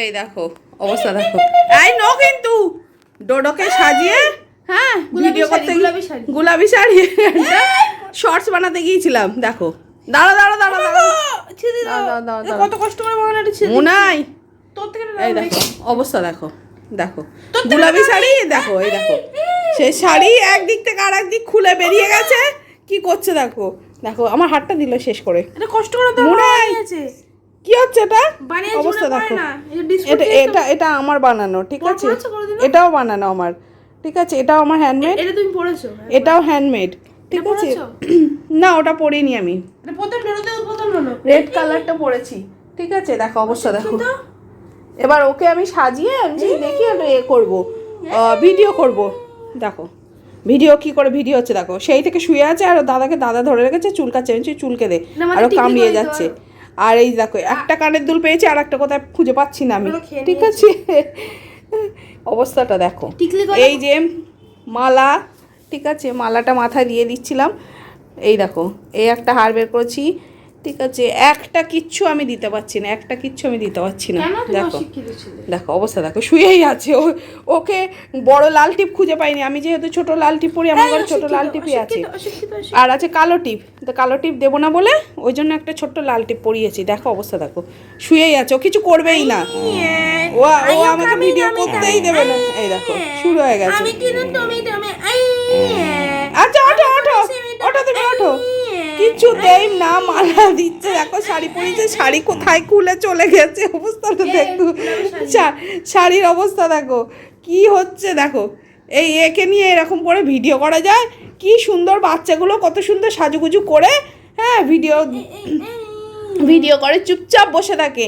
এই দেখো অবস্থা দেখো। এই নো কিন্তু ডোডোকে সাজিয়ে হ্যাঁ ভিডিও করতে গোলাপি শাড়ি। শর্টস বানাতে গিয়েছিলাম দেখো। দাঁড়া দাঁড়া দাঁড়া দাঁড়া। কত কষ্ট করে বানানোটা মুনাই। তোর থেকে এই দেখো অবস্থা দেখো দেখো। গোলাপি শাড়ি দেখো এই দেখো। সেই শাড়ি একদিক থেকে আর একদিক খুলে বেরিয়ে গেছে। কি করছে দেখো দেখো আমার হাতটা দিল শেষ করে। এটা কষ্ট করে তো মুনাই। বানিয়েছে কি হচ্ছে এটা? অবস্থা দেখো। এটা এটা এটা আমার বানানো ঠিক আছে? এটাও বানানো আমার ঠিক আছে? এটাও আমার হ্যান্ডমেড এটা তুমি পড়েছো এটাও হ্যান্ডমেড ঠিক আছে? না ওটা পরিনি আমি। প্রথম প্রথম রেড কালারটা পরেছি ঠিক আছে? দেখো অবস্থা দেখো। এবার ওকে আমি সাজিয়ে আমি দেখি একটা এ করব। ভিডিও করব। দেখো ভিডিও কি করে ভিডিও হচ্ছে দেখো। সেই থেকে শুয়ে আছে আর দাদাকে দাদা ধরে রেখেছে চুল আমি বলছি, চুলকে দে। মানে আর কামড়িয়ে যাচ্ছে। আর এই দেখো একটা কানের দুল পেয়েছি আর একটা কোথায় খুঁজে পাচ্ছি না আমি। ঠিক আছে? অবস্থাটা দেখো। এই যে মালা ঠিক আছে? মালাটা মাথায় দিয়ে দিচ্ছিলাম। এই দেখো এই একটা হার বের করেছি। ঠিক আছে একটা কিচ্ছু আমি দিতে পারছি না একটা কিচ্ছু আমি দিতে পারছি না। দেখো দেখো অবস্থা দেখো শুয়েই আছে ও ওকে বড় লাল টিপ খুঁজে পাইনি আমি যেহেতু ছোট লাল টিপ পরি আমার ঘরে ছোট লাল টিপই আছে। আর আছে কালো টিপ তো কালো টিপ দেবো না বলে ওই জন্য একটা ছোট্ট লাল টিপ পরিয়েছি দেখো অবস্থা দেখো শুয়েই আছে ও কিছু করবেই না। ও ও আমাকে ভিডিও করতেই দেবে না। এই দেখো শুরু হয়ে গেছে। আমি কিন্তু তুমি তুমি আচ্ছা ওঠো ওঠো। ওঠো তুমি ওঠো। কিচ্ছু দেই না মালা দিচ্ছে। দেখো শাড়ি পরিয়েছে শাড়ি কোথায় খুলে চলে গেছে? অবস্থাটা দেখো। শাড়ির অবস্থা দেখো। কি হচ্ছে দেখো? এই একে নিয়ে এরকম করে ভিডিও করা যায়। কি সুন্দর বাচ্চাগুলো কত সুন্দর সাজুগুজু করে হ্যাঁ ভিডিও ভিডিও করে চুপচাপ বসে থাকে।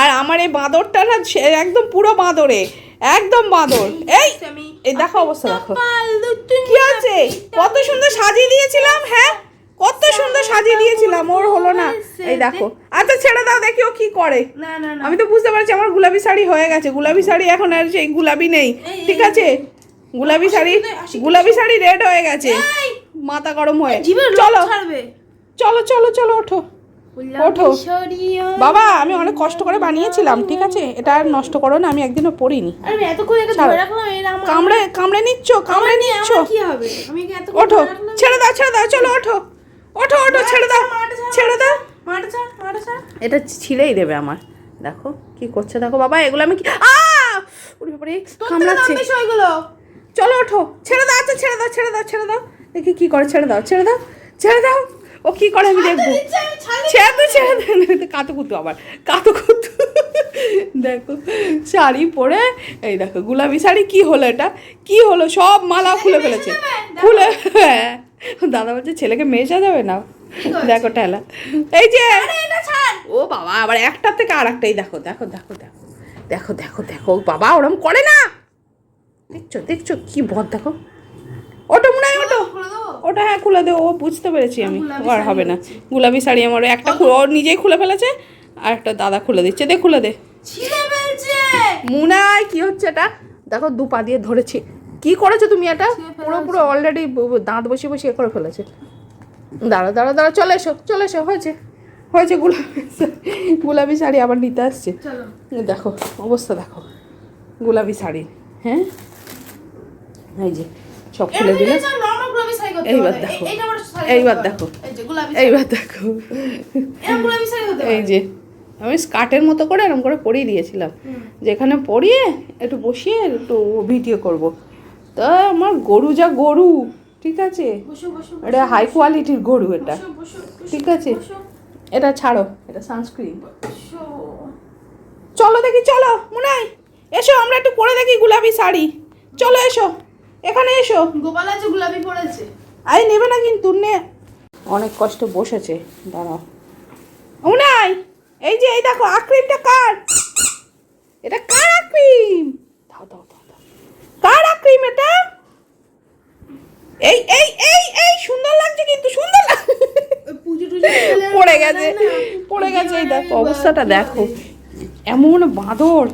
আর আমার এই বাঁদরটা না সে একদম পুরো বাঁদরে একদম বাঁদর। এই এই দেখো অবস্থা দেখো। কি আছে? কত সুন্দর সাজিয়ে দিয়েছিলাম হ্যাঁ? কত সুন্দর সাজিয়ে দিয়েছিলাম ওর হলো না। এই দেখো। আচ্ছা ছেড়ে দাও দেখি ও কি করে। আমি তো বুঝতে পারছি আমার গোলাপি শাড়ি হয়ে গেছে। গোলাপি শাড়ি এখন আর সেই গোলাপি নেই। ঠিক আছে? গোলাপি শাড়ি গোলাপি শাড়ি রেড হয়ে গেছে। মাথা গরম হয়ে চলো। চলো চলো চলো ওঠো। ওঠো। বাবা আমি অনেক কষ্ট করে বানিয়েছিলাম ঠিক আছে? এটা আর নষ্ট করো না আমি একদিনও পড়িনি কামড়ে কামড়ে নিচ্ছ কামড়ে নিচ্ছ। ওঠো। ছেড়ে দাও ছেড়ে দাও চলো ওঠো। ওঠো ওঠো ছেড়ে দাও ছেড়ে দাও। এটা ছিঁড়েই দেবে আমার। দেখো কি করছে দেখো বাবা এগুলো আমি কি বাবারে কামড়াচ্ছে। চলো ওঠো। ছেড়ে দাও আচ্ছা ছেড়ে দাও ছেড়ে দাও ছেড়ে দাও। দেখি কি করে ছেড়ে দাও ছেড়ে দাও ছেড়ে দাও। ও কি করে আমি দেখব। ছেড়ে দে ছেড়ে দে কাতু কুতু আবার কাতু কুতু দেখো শাড়ি পরে এই দেখো গোলাপি শাড়ি কি হলো এটা? কি হলো? সব মালা খুলে ফেলেছে। খুলে হ্যাঁ। দাদা বলছে ছেলেকে মেয়ে সাজাবে না? দেখো ঠেলা। এই যে! ও বাবা আবার একটার থেকে আর একটাই দেখো দেখো দেখো দেখো। দেখো দেখো দেখো বাবা ওরম করে না! দেখছ দেখছ কি বদ দেখো। ওটো মনে হয় ওটো। ওটা হ্যাঁ খুলে দে ও বুঝতে পেরেছি আমি। আর হবে না। গোলাপি শাড়ি আমার একটা ও নিজেই খুলে ফেলেছে আর একটা দাদা খুলে দিচ্ছে। দে খুলে দে। মুনায় কি হচ্ছে এটা? দেখো দু পা দিয়ে ধরেছি। কি করেছ তুমি এটা? পুরো পুরো অলরেডি দাঁত বসিয়ে বসিয়ে করে ফেলেছে। দাঁড়া দাঁড়া দাঁড়া চলে এসো চলে এসো হয়েছে। হয়েছে গোলাপি গোলাপি শাড়ি আবার নিতে আসছে। দেখো অবস্থা দেখো। গোলাপি শাড়ি হ্যাঁ? এই যে সব খুলে দিলে। এইবার দেখো। এইবার দেখো। এইবার দেখো। এই যে আমি স্কার্টের মতো করে এরকম করে পরিয়ে দিয়েছিলাম। যেখানে পরিয়ে একটু বসিয়ে একটু ভিডিও করব। তা আমার গরু যা গরু ঠিক আছে? এটা হাই কোয়ালিটির গরু এটা। ঠিক আছে? এটা ছাড়ো এটা সানস্ক্রিন চলো দেখি চলো মুনাই এসো আমরা একটু পরে দেখি গোলাপি শাড়ি। চলো এসো এখানে এসো। গোপাল আছে গোলাপি পড়েছে আই নেবে না কিন্তু নে। অনেক কষ্ট বসেছে দাঁড়াও। উনাই এই যে এই দেখো আক্রিমটা কার? এটা কার আক্রিম কার আক্রিম এটা? এই এই এই এই সুন্দর লাগছে কিন্তু সুন্দর পড়ে গেছে পড়ে গেছে এই দেখো অবস্থাটা দেখো। এমন বাঁদর।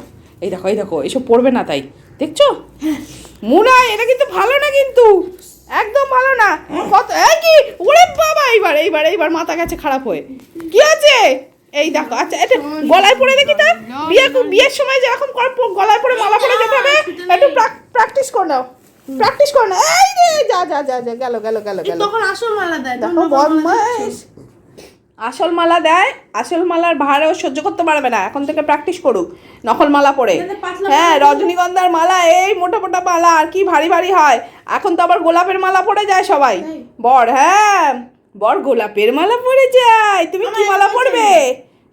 এই দেখো এই দেখো এসব পড়বে না তাই। দেখছ? মুনা এটা কিন্তু ভালো না কিন্তু। একদম ভালো না। কত এই কি? ওরে বাবা এইবার এইবার এইবার মাথা গেছে খারাপ হয়ে। কি আছে এই দেখো আচ্ছা এটা গলায় পড়ে দেখি তো। বিয়ে বিয়ের সময় যেরকম করে প- গলায় পরে মালা পরে যেতে হবে একটু নাও প্র্যাকটিস করে নাও এই রে যা যা যা যা গেল গেল গেল গেল। তখন আসল মালা দেয় দেখো বদমাস আসল মালা দেয় আসল মালার ভাড়েও সহ্য করতে পারবে না। এখন থেকে প্র্যাকটিস করুক নকল মালা পরে। হ্যাঁ রজনীগন্ধার মালা এই মোটা মোটা মালা আর কি ভারী ভারী হয়। এখন তো আবার গোলাপের মালা পরে যায় সবাই? বর হ্যাঁ বর গোলাপের মালা পরে যায়। তুমি কি মালা পরবে?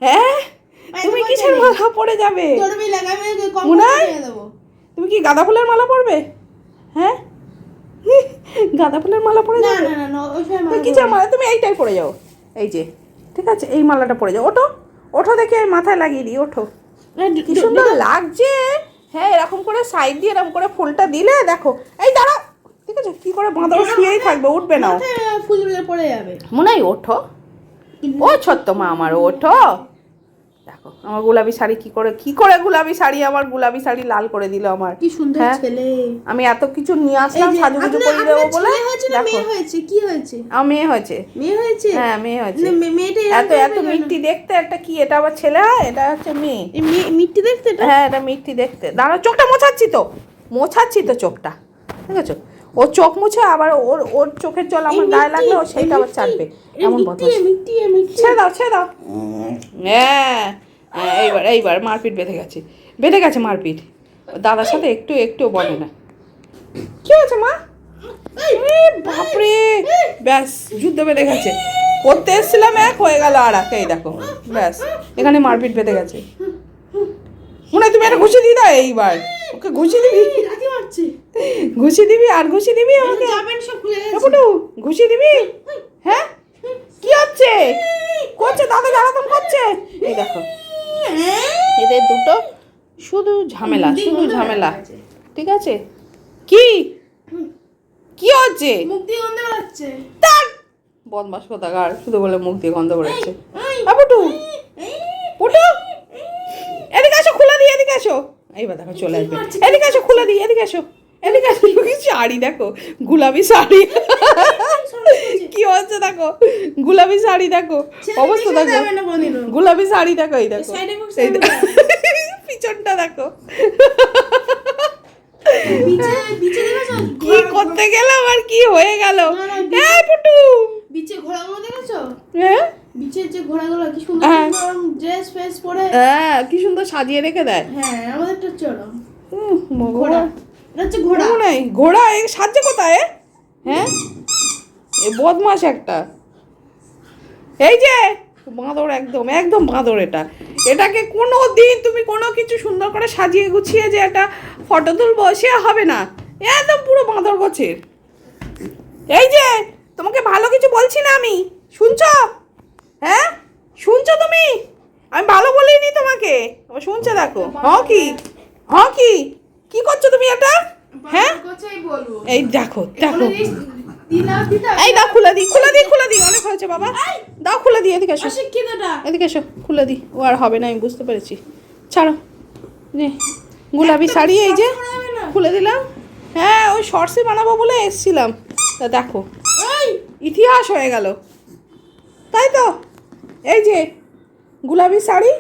হ্যাঁ? তুমি কিসের মালা পরে যাবে? মুনাই? তুমি কি গাঁদা ফুলের মালা পরবে? হ্যাঁ? গাঁদা ফুলের মালা পরে যাবে? সময় তুমি মালা মালা তুমি এইটাই পরে যাও। এই যে ঠিক আছে? এই মালাটা পরে যাও। ওঠো ওঠো দেখে মাথায় লাগিয়ে দিই ওঠো। কি সুন্দর লাগছে। হ্যাঁ এরকম করে সাইড দিয়ে এরকম করে ফুলটা দিলে দেখো। এই দাঁড়াও ঠিক আছে? কি করে বাঁধা শুয়েই থাকবে? উঠবে না ফুলগুলো পড়ে যাবে। মনে হয় ওঠো। ও ছোট্ট মা আমার ওঠো। দেখো আমার গোলাপি শাড়ি কি করে কি করে গোলাপি শাড়ি? আমার গোলাপি শাড়ি লাল করে দিল আমার। কি সুন্দর হ্যাঁ। ছেলে। আমি এত কিছু নিয়ে আসলাম সাজুগুজু করে দেবো বলে? মেয়ে হয়েছে কি হয়েছে? আমার মেয়ে হয়েছে। মেয়ে হয়েছে? হ্যাঁ মেয়ে হয়েছে। এত এত মিষ্টি দেখতে একটা কি? এটা আবার ছেলে হয়? এটা হচ্ছে মেয়ে। মিষ্টি দেখতে হ্যাঁ এটা মিষ্টি দেখতে। দাঁড়া চোখটা মোছাচ্ছি তো। মোছাচ্ছি তো চোখটা। ঠিক আছে ওর চোখ মুছে আবার ওর ওর চোখের জল আমার গায়ে লাগলে ও সেইটা আবার চাটবে। এমন। ছেড়ে দাও ছেড়ে দাও। হ্যাঁ হ্যাঁ, এইবার এইবার মারপিট বেঁধে গেছে। বেঁধে গেছে মারপিট। দাদার সাথে একটু একটু বলে না। কি হয়েছে মা? বাপরে! ব্যাস যুদ্ধ বেঁধে গেছে। করতে এসেছিলাম এক হয়ে গেল আর এক। এই দেখো ব্যাস এখানে মারপিট বেঁধে গেছে। মনে হয় তুমি একটা ঘুষি দিয়ে দাও এইবার। ওকে ঘুষি দিবি? মারছে। ঘুষি দিবি আর ঘুষি দিবি আমাকে? জামা সব খুলে গেছে। এপুটু ঘুষি দিবি? হ্যাঁ? কি হচ্ছে? করছে দাদা জ্বালাতন করছে। এই দেখো। এদের দুটো শুধু ঝামেলা শুধু ঝামেলা। ঠিক আছে? কি? কি হচ্ছে? মুখ দিয়ে গন্ধ বেরোচ্ছে। তার! বদমাস কোথাকার শুধু বলে মুখ দিয়ে গন্ধ বেরোচ্ছে। পুটু পুটু এদিকে আসো খুলে দিই এদিকে আসো। এইবার দেখো চলে আসবে। এদিকে আসো খুলে দিই এদিকে আসো এদিকে আসো কি শাড়ি দেখো গোলাপি শাড়ি। কি হচ্ছে দেখো গোলাপি শাড়ি দেখো অবস্থা দেখো। গোলাপি শাড়ি দেখো এই দেখো। এই পিছনটা দেখো? কি করতে গেলাম আর কি হয়ে গেল? হ্যাঁ পুটু! বিচে ঘোড়াগুলো দেখেছ? হ্যাঁ? বিচের যে ঘোড়াগুলো কি সুন্দর হ্যাঁ। ড্রেস ফ্রেস পরে। হ্যাঁ কি সুন্দর সাজিয়ে রেখে দেয়। হ্যাঁ হচ্ছে ওরম। উহ, ঘোড়া। এটা হচ্ছে ঘোড়া। নাই। ঘোড়া এ সাজছে কোথায়? হ্যাঁ? এ বদমাস একটা। এই যে বাঁদর একদম একদম বাঁদর এটা। এটাকে কোনো দিন তুমি কোনো কিছু সুন্দর করে সাজিয়ে গুছিয়ে যে একটা ফটো তুলবো সে হবে না। একদম পুরো বাঁদর গোছের। এই যে তোমাকে ভালো কিছু বলছি না আমি। শুনছো? হ্যাঁ? শুনছো তুমি? আমি ভালো বলিনি তোমাকে। ও শুনছো দেখো। হ কি? হ কি? কি করছ তুমি এটা? হ্যাঁ? এই দেখো দেখো। এই দাও খুলে দিই খুলে দিই খুলে দিই অনেক হয়েছে বাবা। দাও খুলে দিই এদিকে এসো। এদিকে এসো খুলে দিই ও আর হবে না আমি বুঝতে পেরেছি। ছাড়ো। নে গোলাপি শাড়ি এই যে। খুলে দিলাম। হ্যাঁ ওই শর্টসে বানাবো বলে এসছিলাম। তা দেখো। ইতিহাস হয়ে গেল। তাই তো? এই যে গোলাপি শাড়ি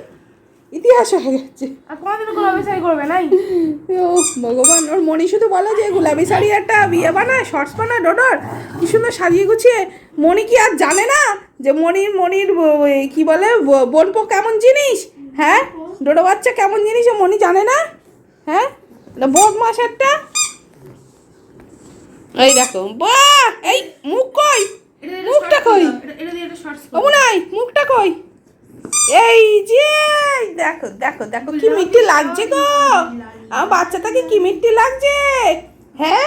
ইতিহাস হয়ে যাচ্ছে আর কোনোদিনও গোলাপি শাড়ি করবে নাই? ও ভগবান ওর মনি শুধু বলে যে গোলাপি শাড়ি একটা বিয়ে বানায় শর্টস বানায় ডোডর কি সুন্দর সাজিয়ে গুছিয়ে। মনি কি আর জানে না যে মনির মনির ব- কি বলে ব- বোনপো কেমন জিনিস? হ্যাঁ? ডোডো বাচ্চা কেমন জিনিস মনি জানে না? হ্যাঁ? এটা বদমাস একটা এই দেখো বাহ! এই মুখ কই? মুখটা কই? করো। অমনাই মুখটা কই? এই যে দেখো দেখো দেখো কি মিষ্টি লাগছে গো। আমার বাচ্চাটাকে কি মিষ্টি লাগছে? হ্যাঁ?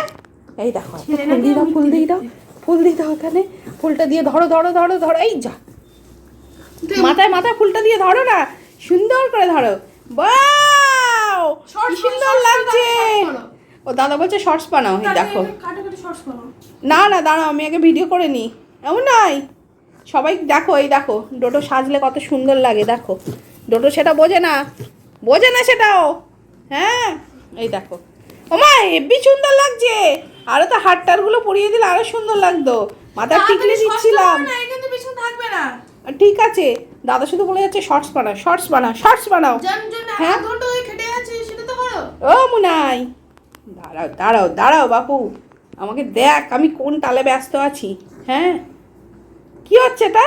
এই দেখো ফুল দিয়ে দাও ফুল দিয়ে দাও ফুল দিয়ে দাও এখানে। ফুলটা দিয়ে ধরো ধরো ধরো ধরো এই যা। মাথায় মাথায় ফুলটা দিয়ে ধরো না। সুন্দর করে ধরো। বাও কি সুন্দর লাগছে। ও দাদা বলছে শর্টস বানাও এই দেখো। না না দাঁড়াও আমি আগে ভিডিও করে নিই। এমন নয় সবাই দেখো এই দেখো ডোটো সাজলে কত সুন্দর লাগে দেখো। ডোটো সেটা বোঝে না বোঝে না সেটাও। হ্যাঁ এই দেখো। ওমা হেব্বি সুন্দর লাগছে। আরও তো হাটটারগুলো পরিয়ে দিলে আরও সুন্দর লাগতো। মাথার টিকলি দিচ্ছিলাম। থাকবে না। ঠিক আছে। দাদা শুধু বলে যাচ্ছে শর্টস বানাও শর্টস বানাও শর্টস বানাও। হ্যাঁ? ও মুনাই। দাঁড়াও দাঁড়াও দাঁড়াও বাপু। আমাকে দেখ আমি কোন তালে ব্যস্ত আছি। হ্যাঁ? কি হচ্ছে এটা?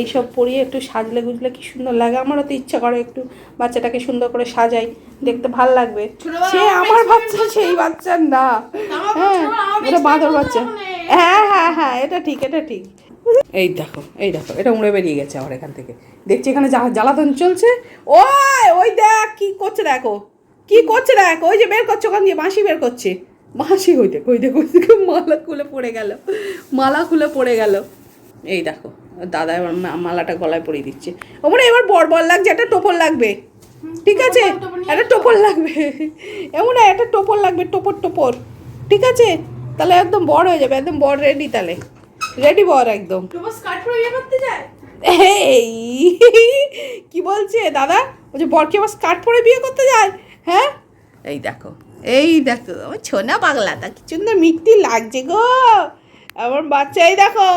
এইসব পরিয়ে একটু সাজলে গুজলে কি সুন্দর লাগে? আমারও তো ইচ্ছা করে একটু বাচ্চাটাকে সুন্দর করে সাজাই। দেখতে ভালো লাগবে। সে আমার বাচ্চা সেই বাচ্চার না। হ্যাঁ এটা বাঁদর বাচ্চা। হ্যাঁ হ্যাঁ হ্যাঁ এটা ঠিক এটা ঠিক। এই দেখো এই দেখো এটা উড়ে বেরিয়ে গেছে আমার এখান থেকে। দেখছি এখানে জ্বালাতন চলছে। ওই ওই দেখ কি করছে দেখো। কি করছে দেখ ওই যে বের করছে ওখান দিয়ে বাঁশি বের করছে। ওই ওই দেখ ওই দেখো মালা খুলে পড়ে গেল মালা খুলে পড়ে গেল। এই দেখো দাদা এবার মালাটা গলায় পরিয়ে দিচ্ছে। ওমরে এবার বর বর লাগছে একটা টোপর লাগবে। ঠিক আছে? একটা টোপর লাগবে। এমন একটা টোপর লাগবে টোপর টোপর। ঠিক আছে? তাহলে একদম বড় হয়ে যাবে একদম বড় রেডি তাহলে। রেডি বর একদম। তোমার বিয়ে করতে যায়? এই কি বলছে দাদা? বলছে বরকে আবার স্কার্ট পরে বিয়ে করতে যায়? হ্যাঁ? এই দেখো এই দেখো, আমার ছোনা পাগলাটা কি সুন্দর মিষ্টি লাগছে গো? আমার বাচ্চাই দেখো,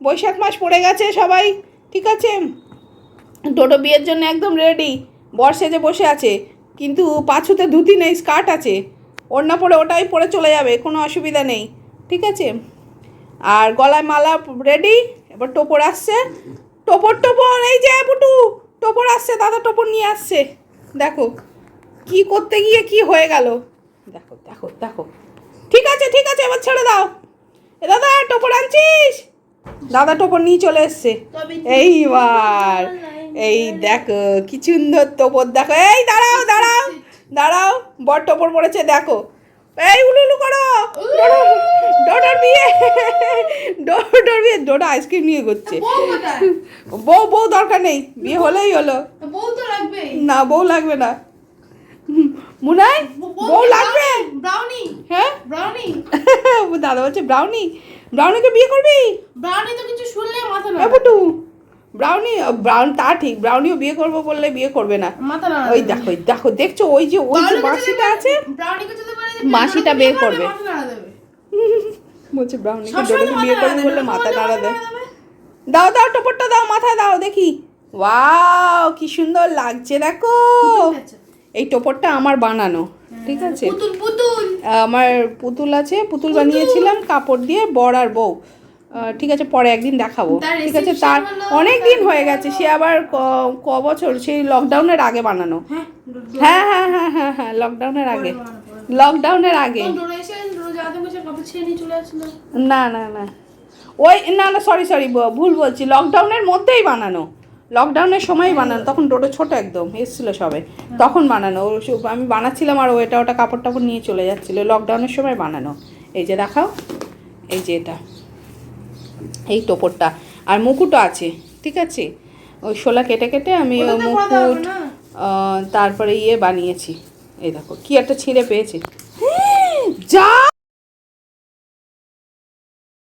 বৈশাখ মাস পড়ে গেছে সবাই, ঠিক আছে? টোটো বিয়ের জন্য একদম রেডি বর সেজে বসে আছে, কিন্তু পাছুতে ধুতি নেই স্কার্ট আছে, ওড়না পরে ওটাই পরে চলে যাবে, কোনো অসুবিধা নেই, ঠিক আছে? আর গলায় মালা রেডি এবার টোপর আসছে, টোপর টোপর, এই যে পুটু, টোপর আসছে, দাদা টোপর নিয়ে আসছে, দেখো, কি করতে গিয়ে কি হয়ে গেল? দেখো দেখো দেখো। ঠিক আছে ঠিক আছে এবার ছেড়ে দাও। এ দাদা টোপর আনছিস? দাদা টোপর নিয়ে চলে এসছে। এইবার এই দেখো কি সুন্দর টোপর দেখো এই দাঁড়াও দাঁড়াও দাঁড়াও বর টোপর পড়েছে দেখো। এই উলু উলু করো। ডোডোর বিয়ে। ডোডোর বিয়ে ডোডো আইসক্রিম নিয়ে করছে বউ বউ দরকার নেই বিয়ে হলেই হলো। বউ তো লাগবে না বউ লাগবে না। মুনাই বউ লাগবে? ব্রাউনি হ্যাঁ? ব্রাউনি। দাদা বলছে ব্রাউনি। ব্রাউনিকে বিয়ে করবি? ব্রাউনি তো কিছু শুনলে মাথা না পুটু ব্রাউনি ব্রাউন তা ঠিক ব্রাউনিও বিয়ে করব বললে বিয়ে করবে না। ওই দেখো ওই দেখো দেখছ ওই যে ওই যে বাঁশিটা আছে? ব্রাউনিকে যদি বলে যে বাঁশিটা ব্রাউনিকে করবে। মাথা বলছে ব্রাউনিকে সবসময় বিয়ে মাথা করবে বললে মাথা মাথা নাড়া দেয় দাও দাও টোপরটা দাও মাথায় দাও দেখি। ওয়াও কি সুন্দর লাগছে দেখো। এই টোপরটা আমার বানানো ঠিক আছে? আমার পুতুল আছে পুতুল বানিয়েছিলাম কাপড় দিয়ে বর আর বউ। ঠিক আছে পরে একদিন দেখাবো। ঠিক আছে তার অনেক দিন হয়ে গেছে সে আবার ক- বছর সেই লকডাউনের আগে বানানো। হ্যাঁ হ্যাঁ হ্যাঁ হ্যাঁ হ্যাঁ হ্যাঁ লকডাউনের আগে। পরে বানানো, পরে। লকডাউনের আগে। না না না। ওই না না সরি সরি ভুল বলছি। লকডাউনের মধ্যেই বানানো। লকডাউনের সময়ই বানানো তখন ডোটো ছোট একদম এসেছিল সবে তখন বানানো ও আমি বানাচ্ছিলাম আর ও এটা ওটা কাপড় টাপড় নিয়ে চলে যাচ্ছিল লকডাউনের সময় বানানো। এই যে দেখাও এই যে এটা এই টোপরটা। আর মুকুটও আছে ঠিক আছে? ওই শোলা কেটে কেটে আমি মুকুট তারপরে ইয়ে বানিয়েছি। এই দেখো কি একটা ছিঁড়ে পেয়েছে। যা